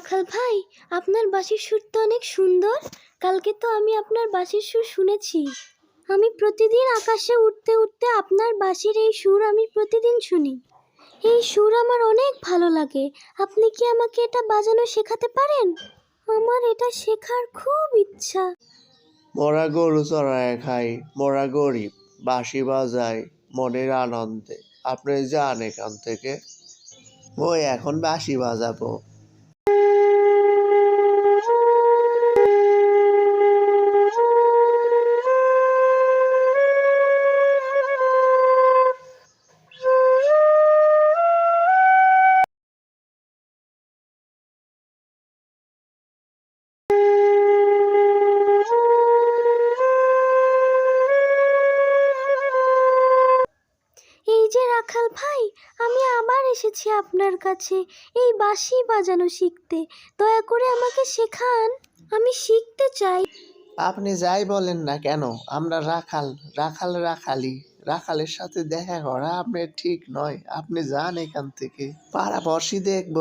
রাখাল ভাই, আপনার বাঁশির সুর তো অনেক সুন্দর। কালকে তো আমি আপনার বাঁশির সুর শুনেছি। আমি প্রতিদিন আকাশে উঠতে উঠতে আপনার বাঁশির এই সুর আমি প্রতিদিন শুনি। এই সুর আমার অনেক ভালো লাগে। আপনি কি আমাকে এটা বাজানো শেখাতে পারেন? আমার এটা শেখার খুব ইচ্ছা। মোরা গরু চড়ায় খাই, মরা গরিব বাঁশি বাজায় মনের আনন্দে। আপনি যান এখান থেকে। ওই এখন বাঁশি বাজাবো। এসেছি আপনার কাছে এই বাঁশি বাজানো শিখতে। দয়া করে আমাকে শেখান আমি শিখতে চাই। আপনি যাই বলেন না কেন আমরা রাখাল রাখাল রাখালি রাখালের সাথে দেখা করা আপনার ঠিক নয় আপনি যান এখান থেকে। পাড়াপড়শি দেখব।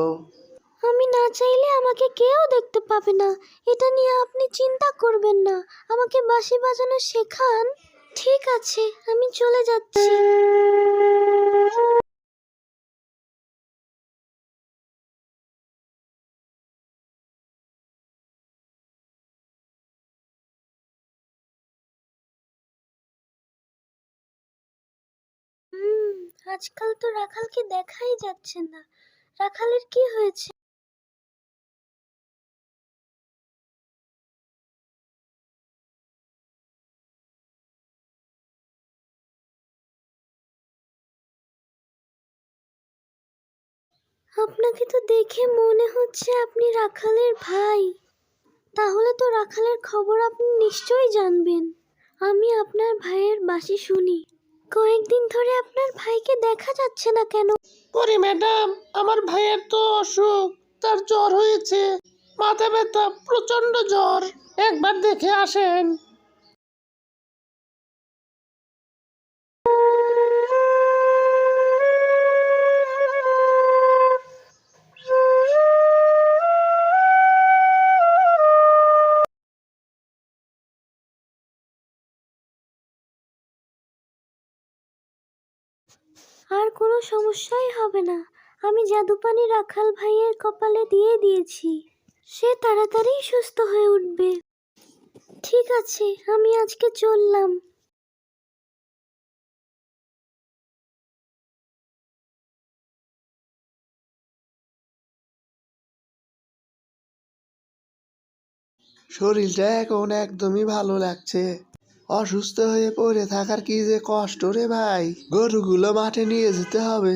আমি না চাইলে আমাকে কেউ দেখতে পাবে না এটা নিয়ে আপনি চিন্তা করবেন না। আমাকে বাঁশি বাজানো শেখান। ঠিক আছে আমি চলে যাচ্ছি। আজকাল তো রাখালকে দেখাই যাচ্ছে না। রাখালের কি হয়েছে? আপনাকে তো দেখে মনে হচ্ছে আপনি রাখালের ভাই। তাহলে তো রাখালের খবর আপনি নিশ্চয়ই জানবেন। আমি আপনার ভাইয়ের বাসি শুনি। কয়েকদিন ধরে আপনার ভাইকে দেখা যাচ্ছে না কেন? ওরে ম্যাডাম, আমার ভাইয়ের তো অসুখ, তার জ্বর হয়েছে, মাথা ব্যথা প্রচণ্ড জ্বর। একবার দেখে আসেন। আর কোনো সমস্যাই হবে না। আমি জাদুপানি রাখাল ভাইয়ের কপালে দিয়ে দিয়েছি। সে তাড়াতাড়ি সুস্থ হয়ে উঠবে। ঠিক আছে, আমি আজকে চললাম। শরীরটা এখন একদমই ভালো লাগছে। অসুস্থ হয়ে পড়ে থাকার কি যে কষ্ট রে ভাই? গরুগুলো মাঠে নিয়ে যেতে হবে।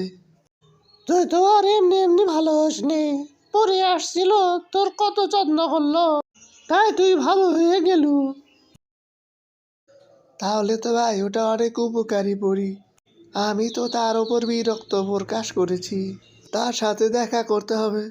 তুই তো আর এমনি এমনি ভালো হসনি। পরে আসছিল তোর কত যত্ন করল? তাই তুই ভালো হয়ে গেলু। তাহলে তো ভাই ওটা অনেক উপকারী পড়ি আমি তো তার ওপর বিরক্ত প্রকাশ করেছি। তার সাথে দেখা করতে হবে।